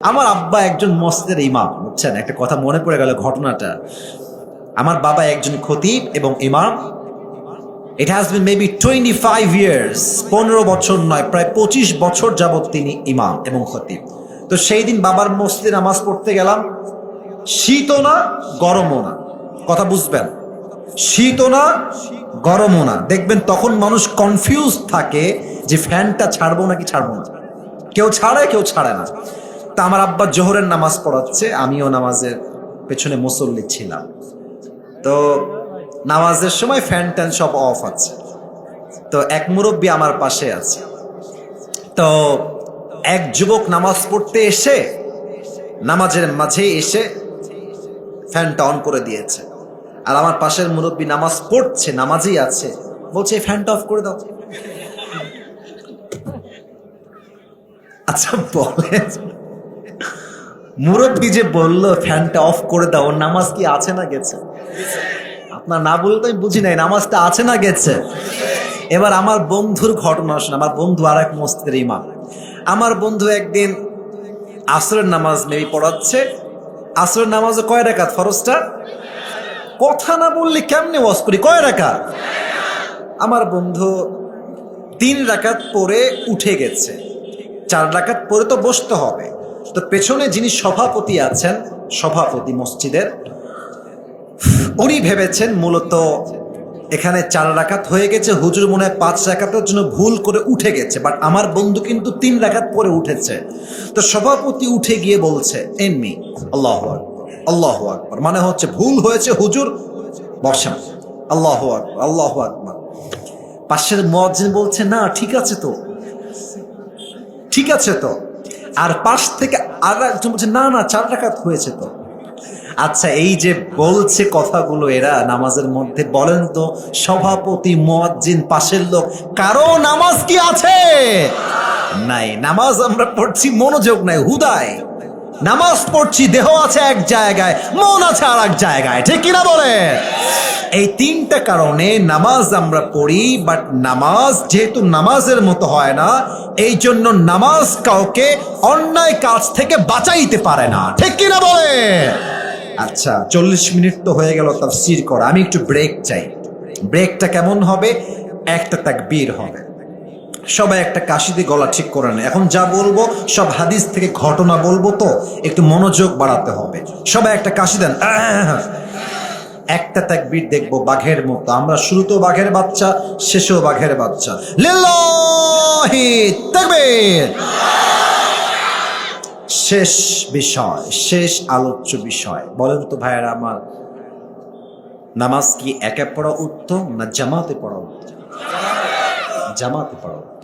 আমার আব্বা একজন মসজিদের ইমাম, বুঝছেন? একটা কথা মনে পড়ে গেল ঘটনাটা। আমার বাবা একজন খতিব এবং ইমাম। It has been maybe twenty five years পনেরো বছর নয়, প্রায় পঁচিশ বছর যাবৎ তিনি ইমাম এবং খতিব। তো সেই দিন বাবার মসজিদে নামাজ পড়তে গেলাম। শীতও না, গরমও না। কথা বুঝবেন? শীতও না, গরমও না। দেখবেন তখন মানুষ কনফিউজ থাকে যে ফ্যানটা ছাড়বো নাকি ছাড়বো না। কেউ ছাড়ে কেউ ছাড়ে না। তা আমার আব্বা জোহরের নামাজ পড়াচ্ছে, আমিও নামাজের পেছনে মুসল্লি ছিলাম। তো নামাজের সময় ফ্যান ট্যান সব অফ আছে। তো এক মুরব্বী আমার পাশে আছে। তো এক যুবক নামাজ পড়তে এসে, নামাজের মাঝে এসে ফ্যানটা অন করে দিয়েছে। আর আমার পাশের মুরব্বী নামাজ পড়ছে, নামাজেই আছে। বলছে ফ্যানটা অফ করে দাও। আচ্ছা বলে মুরব্বী যে বলল, ফ্যানটা অফ করে দাও, ওর নামাজ কি আছে না গেছে? আপনার না বললে আমি বুঝি নাই, নামাজটা আছে না গেছে? এবার আমার বন্ধুর ঘটনা শোনা, আমার বন্ধু আর এক মস্তিদের ইমাম। আমার বন্ধু একদিন আসরের নামাজ মেবি পড়াচ্ছে। আসরের নামাজে কয় রাকাত ফরজটা? কথা না বললে কেমনে ওয়াজ করি? কয় রাকাত? আমার বন্ধু তিন রাকাত পরে উঠে গেছে। চার রাকাত পরে তো বসতে হবে। তো পেছনে যিনি সভাপতি আছেন, সভাপতি মসজিদের, উনি ভেবেছেন মূলত এখানে চার রাকাত হয়ে গেছে, হুজুর মনে হয় পাঁচ রাকাতের জন্য ভুল করে উঠে গেছে বাট আমার বন্ধু কিন্তু তিন রাকাত পরে উঠেছে। তো সভাপতি উঠে গিয়ে বলছে, এমনি, আল্লাহ আল্লাহ আকবর। মানে হচ্ছে ভুল হয়েছে, হুজুর বসেন আল্লাহ আকবর আল্লাহ আকবর। পাশের মজিন বলছে, না, ঠিক আছে তো। ঠিক আছে তো। আর পাশ থেকে আর একজন বলছে, না না, চার রাকাত হয়েছে তো। আচ্ছা এই যে বলছে কথাগুলো এরা নামাজের মধ্যে বলেন তো, সভাপতি, মুয়াজ্জিন, পাশের লোক, কারও নামাজ কি আছে? নাই, নামাজ আমরা পড়ছি, মনোযোগ নাই হুদায় নামাজ পড়ছি, দেহ আছে এক জায়গায়, মন আছে আর এক জায়গায়। ঠিক কিনা বলে এই তিনটা কারণে নামাজ আমরা পড়ি বাট নামাজ যেহেতু নামাজের মতো হয় না, এই জন্য নামাজ কাউকে অন্যায় কাজ থেকে বাঁচাইতে পারে না। ঠিক কিনা বলে? আচ্ছা চল্লিশ মিনিট তো হয়ে গেল তাফসির করা। আমি একটু ব্রেক চাই। ব্রেকটা কেমন হবে? একটা তাকবীর হবে। সবাই একটা কাশিতে গলা ঠিক করে নেয় এখন যা বলব, সব হাদিস থেকে ঘটনা বলব তো, একটু মনোযোগ বাড়াতে হবে। সবাই একটা কাশি দেন! একটা তাকবীর দেখব বাঘের মতো। আমরা শুরুতেও বাঘের বাচ্চা, শেষেও বাঘের বাচ্চা। তাকবীর! শেষ বিষয়, শেষ আলোচ্য বিষয়। বলেন তো ভাইয়েরা আমার, নামাজ কি একা পড়া উত্তম না জামাতে পড়া উত্তম? জামাতে পড়া উত্তম।